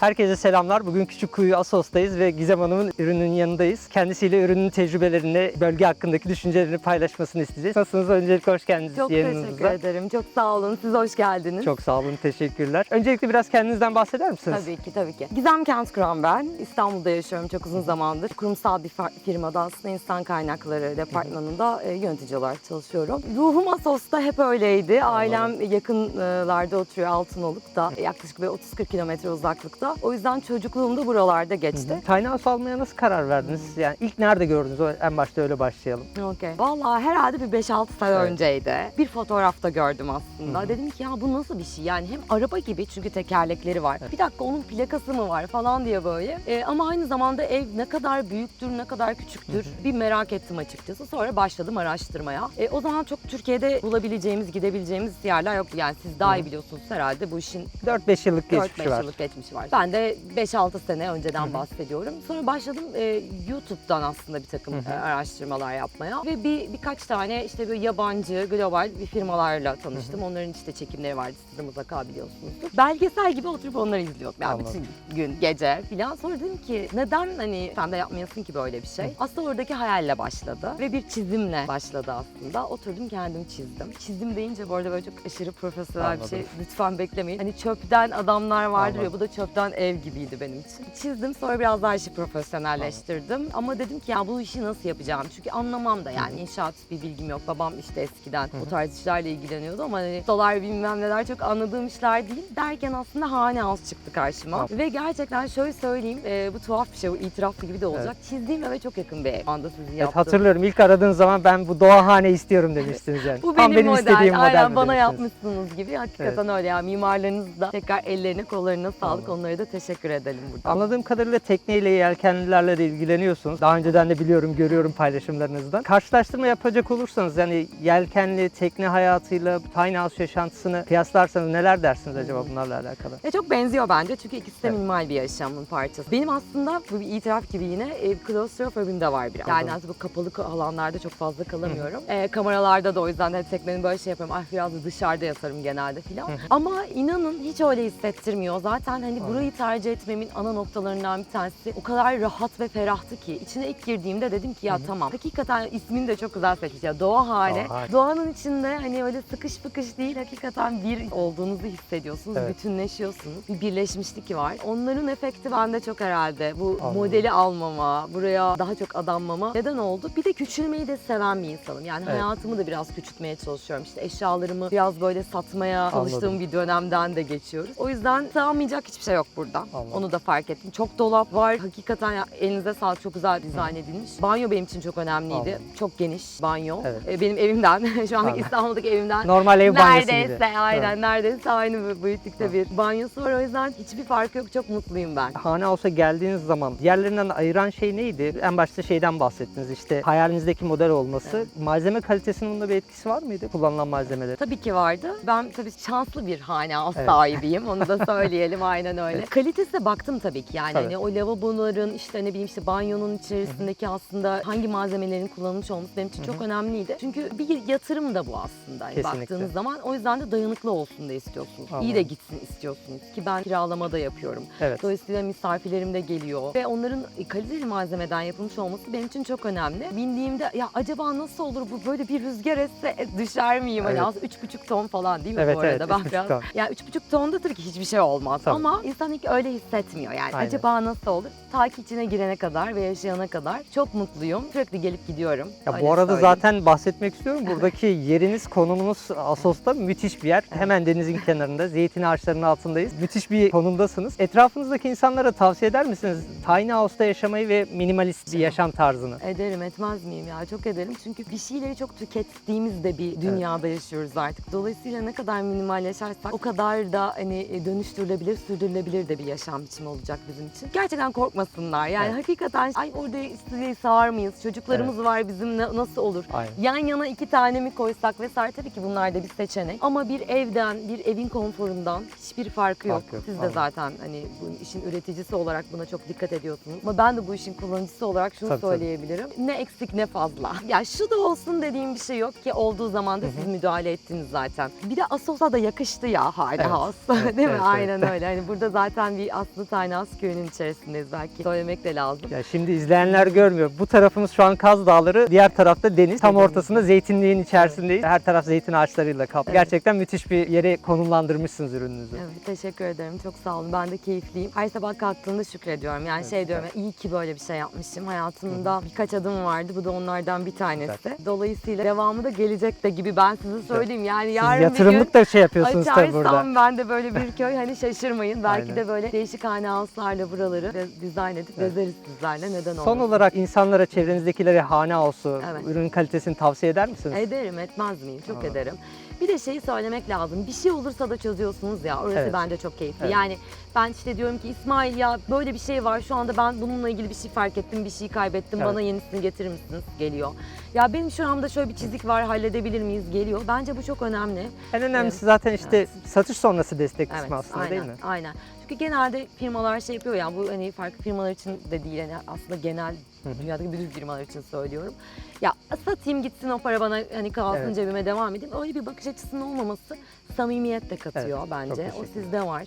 Herkese selamlar. Bugün Küçükkuyu Asos'tayız ve Gizem Hanım'ın ürünün yanındayız. Kendisiyle ürünün tecrübelerini, bölge hakkındaki düşüncelerini paylaşmasını isteyeceğiz. Nasılsınız? Öncelikle hoş geldiniz Çok yayınımıza. teşekkür ederim. Çok sağ olun. Siz hoş geldiniz. Çok sağ olun, teşekkürler. Öncelikle biraz kendinizden bahseder misiniz? Tabii ki tabii ki. Gizem Kentkuran ben. İstanbul'da yaşıyorum çok uzun zamandır. Kurumsal bir firmada aslında insan kaynakları departmanında e, yönetici olarak çalışıyorum. Ruhum Asos'ta hep öyleydi. Ailem yakınlarda oturuyor Altınoluk'ta. Yaklaşık bir 30-40 kilometre uzaklıkta. O yüzden çocukluğum da buralarda geçti. Tiny House almaya nasıl karar verdiniz? Yani ilk nerede gördünüz? O- En başta öyle başlayalım. Okey. Vallahi herhalde bir 5-6 sene Evet. önceydi. Bir fotoğrafta gördüm aslında. Dedim ki ya bu nasıl bir şey? Yani hem araba gibi çünkü tekerlekleri var. Bir dakika onun plakası mı var falan diye böyle. E, ama aynı zamanda ev ne kadar büyüktür, ne kadar küçüktür bir merak ettim açıkçası. Sonra başladım araştırmaya. E, o zaman çok Türkiye'de bulabileceğimiz, gidebileceğimiz yerler yoktu. Yani siz daha iyi biliyorsunuz herhalde bu işin 4-5 yıllık 4-5 geçmişi var. yıllık geçmişi var. Ben de 5-6 sene önceden bahsediyorum. Sonra başladım e, YouTube'dan aslında bir takım e, araştırmalar yapmaya ve bir birkaç tane işte böyle yabancı, global bir firmalarla tanıştım. Onların işte çekimleri vardı siz de mutlaka biliyorsunuzdur. Belgesel gibi oturup onları izliyordum. Yani Anladım. bütün gün, gece filan. Sonra dedim ki neden hani sen de yapmayasın ki böyle bir şey? Aslında oradaki hayalle başladı ve bir çizimle başladı aslında. Oturdum kendim çizdim. Çizdim deyince bu arada böyle çok aşırı profesyonel bir şey. Anladım. Lütfen beklemeyin. Hani çöpten adamlar vardır ya Anladım. bu da çöpten ev gibiydi benim için. Çizdim sonra biraz daha işi profesyonelleştirdim. Ama dedim ki ya bu işi nasıl yapacağım? Çünkü anlamam da yani inşaat bir bilgim yok. Babam işte eskiden bu tarz işlerle ilgileniyordu ama hani dolar bilmem neler çok anladığım işler değil. Derken aslında hane house çıktı karşıma. Ve gerçekten şöyle söyleyeyim e, bu tuhaf bir şey bu itiraf gibi de olacak. Çizdiğim eve çok yakın bir ev. Anda sizi Evet, yaptım. hatırlıyorum ilk aradığınız zaman ben bu doğahane istiyorum demiştiniz yani. Bu Tam benim, model. istediğim model Aynen mi bana demiştiniz? yapmışsınız gibi. Hakikaten öyle ya. Mimarlarınız da tekrar ellerine kollarına sağlık. Onlara da teşekkür edelim burada. Anladığım kadarıyla tekneyle, yelkenlilerle de ilgileniyorsunuz. Daha önceden de biliyorum, görüyorum paylaşımlarınızdan. Karşılaştırma yapacak olursanız yani yelkenli, tekne hayatıyla tiny house yaşantısını kıyaslarsanız neler dersiniz acaba bunlarla alakalı? Ya çok benziyor bence çünkü ikisi de Evet. minimal bir yaşamın parçası. Benim aslında bu bir itiraf gibi yine e, claustrofobim de var biraz. Yani aslında bu kapalı alanlarda çok fazla kalamıyorum. E, kameralarda da o yüzden de teknenin böyle şey yapıyorum. Ah biraz da dışarıda yatarım genelde filan. Ama inanın hiç öyle hissettirmiyor. Zaten hani burayı tercih etmemin ana noktalarından bir tanesi o kadar rahat ve ferahtı ki. içine ilk girdiğimde dedim ki ya tamam. Hakikaten ismini de çok güzel seçmiş ya. Doğa hane. Doğa. Doğanın içinde hani öyle sıkış fıkış değil hakikaten bir olduğunuzu hissediyorsunuz. Evet. Bütünleşiyorsunuz. Bir birleşmişlik var. Onların efekti bende çok herhalde. Bu Anladım. modeli almama, buraya daha çok adanmama neden oldu? Bir de küçülmeyi de seven bir insanım. Yani Evet. hayatımı da biraz küçültmeye çalışıyorum. İşte eşyalarımı biraz böyle satmaya çalıştığım Anladım. bir dönemden de geçiyoruz. O yüzden sığamayacak hiçbir şey yok burada. Anladım. Onu da fark ettim. Çok dolap var. Hakikaten ya, elinize sağlık çok güzel dizayn edilmiş. Banyo benim için çok önemliydi. Anladım. Çok geniş banyo. Evet. E, Benim evimden, şu an. İstanbul'daki evimden Normal ev banyosu gibi. Neredeyse aynen Evet. neredeyse aynı büyüklükte bir banyosu var o yüzden hiçbir farkı yok çok mutluyum ben. Hane House'a geldiğiniz zaman diğerlerinden ayıran şey neydi? En başta şeyden bahsettiniz işte hayalinizdeki model olması. Malzeme kalitesinin bunda bir etkisi var mıydı? Kullanılan malzemeler. Tabii ki vardı. Ben tabii şanslı bir hane Evet. sahibiyim. Onu da söyleyelim aynen öyle. Kalitesine baktım tabii ki. Yani Tabii. hani o lavaboların işte ne bileyim işte banyonun içerisindeki aslında hangi malzemelerin kullanılmış olması benim için çok önemliydi. Çünkü bir yatırım da bu aslında. Yani Kesinlikle. baktığınız zaman o yüzden de dayanıklı olsun da istiyorsunuz. İyi de Anladım. gitsin istiyorsunuz ki ben kiralama da yapıyorum. Evet. Dolayısıyla misafirlerim de geliyor ve onların kaliteli malzemeden yapılmış olması benim için çok önemli. Bindiğimde ya acaba nasıl olur bu böyle bir rüzgar esse düşer miyim? Hani Evet. az 3,5 ton falan değil mi Evet, bu arada? evet, 3,5 biraz, ton. Ya 3,5 tondadır ki hiçbir şey olmaz. Tabii. Ama insan ilk öyle hissetmiyor yani. Aynen. Acaba nasıl olur? Ta ki içine girene kadar ve yaşayana kadar çok mutluyum. Sürekli gelip gidiyorum. Ya Öyle bu arada söyleyeyim. zaten bahsetmek istiyorum. Buradaki yeriniz, konumunuz Asos'ta müthiş bir yer. Hemen denizin kenarında, zeytin ağaçlarının altındayız. Müthiş bir konumdasınız. Etrafınızdaki insanlara tavsiye eder misiniz? Tiny House'ta yaşamayı ve minimalist bir yaşam tarzını. Ederim etmez miyim ya çok ederim çünkü bir şeyleri çok tükettiğimiz de bir dünyada yaşıyoruz artık. Dolayısıyla ne kadar minimal yaşarsak o kadar da hani e, dönüştürülebilir, sürdürülebilir de bir yaşam biçimi olacak bizim için. Gerçekten korkmasınlar yani Evet. hakikaten ay orada size sığar mıyız, çocuklarımız var bizim ne- nasıl olur? Aynen. Yan yana iki tane mi koysak vesaire tabii ki bunlar da bir seçenek. Ama bir evden, bir evin konforundan hiçbir farkı yok. Fark yok, Siz de zaten hani bu işin üreticisi olarak buna çok dikkat ediyorsunuz. Ama ben de bu işin kullanıcısı olarak şunu Tabii, tabii. söyleyebilirim. Ne eksik ne fazla. Ya şu da olsun dediğim bir şey yok ki olduğu zaman da siz müdahale ettiniz zaten. Bir de Asos'a da yakıştı ya Hardy Evet. House. Evet, Değil mi? evet, Aynen evet. öyle. Hani burada zaten zaten bir Tiny House köyünün içerisindeyiz belki söylemek de lazım. Ya şimdi izleyenler görmüyor. Bu tarafımız şu an Kaz Dağları, diğer tarafta deniz. Tam ortasında zeytinliğin içerisindeyiz. Her taraf zeytin ağaçlarıyla kaplı. Evet. Gerçekten müthiş bir yere konumlandırmışsınız ürününüzü. Evet, teşekkür ederim. Çok sağ olun. Ben de keyifliyim. Her sabah kalktığımda şükrediyorum. Yani şey diyorum, ya, iyi ki böyle bir şey yapmışım. Hayatımda birkaç adım vardı. Bu da onlardan bir tanesi. Dolayısıyla devamı da gelecek de gibi ben size söyleyeyim. Yani Siz yarın bir yatırımlık gün da şey yapıyorsunuz tabii burada. ben de böyle bir köy hani şaşırmayın. Belki Aynen. de böyle değişik house'larla buraları de- dizayn edip Evet. gezeriz sizlerle. Neden olmasın? Son olarak insanlara, çevrenizdekilere hane olsun, Evet. ürün kalitesini tavsiye eder misiniz? Ederim, etmez miyim? Çok Aa. ederim. Bir de şeyi söylemek lazım. Bir şey olursa da çözüyorsunuz ya. Orası Evet. bence çok keyifli. Evet. Yani ben işte diyorum ki İsmail ya böyle bir şey var. Şu anda ben bununla ilgili bir şey fark ettim, bir şey kaybettim. Evet. Bana yenisini getirir misiniz? Geliyor. Ya benim şuramda şöyle bir çizik var, halledebilir miyiz? Geliyor. Bence bu çok önemli. En önemlisi Evet. zaten işte satış sonrası destek kısmı aslında aynen, değil mi? Aynen. Çünkü genelde firmalar şey yapıyor ya bu hani farklı firmalar için de değil yani aslında genel dünyadaki bütün firmalar için söylüyorum. Ya satayım gitsin o para bana hani kalsın Evet. cebime devam edeyim. Öyle bir bakış açısının olmaması samimiyet de katıyor Evet, çok bence. O teşekkür sizde var.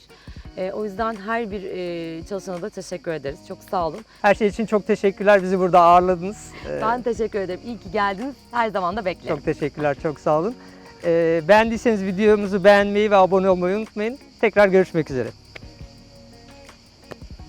Ee, o yüzden her bir e, çalışana da teşekkür ederiz. Çok sağ olun. Her şey için çok teşekkürler. Bizi burada ağırladınız. Ee, Ben teşekkür ederim. İyi ki geldiniz. Her zaman da beklerim. Çok teşekkürler, çok sağ olun. Ee, beğendiyseniz videomuzu beğenmeyi ve abone olmayı unutmayın. Tekrar görüşmek üzere.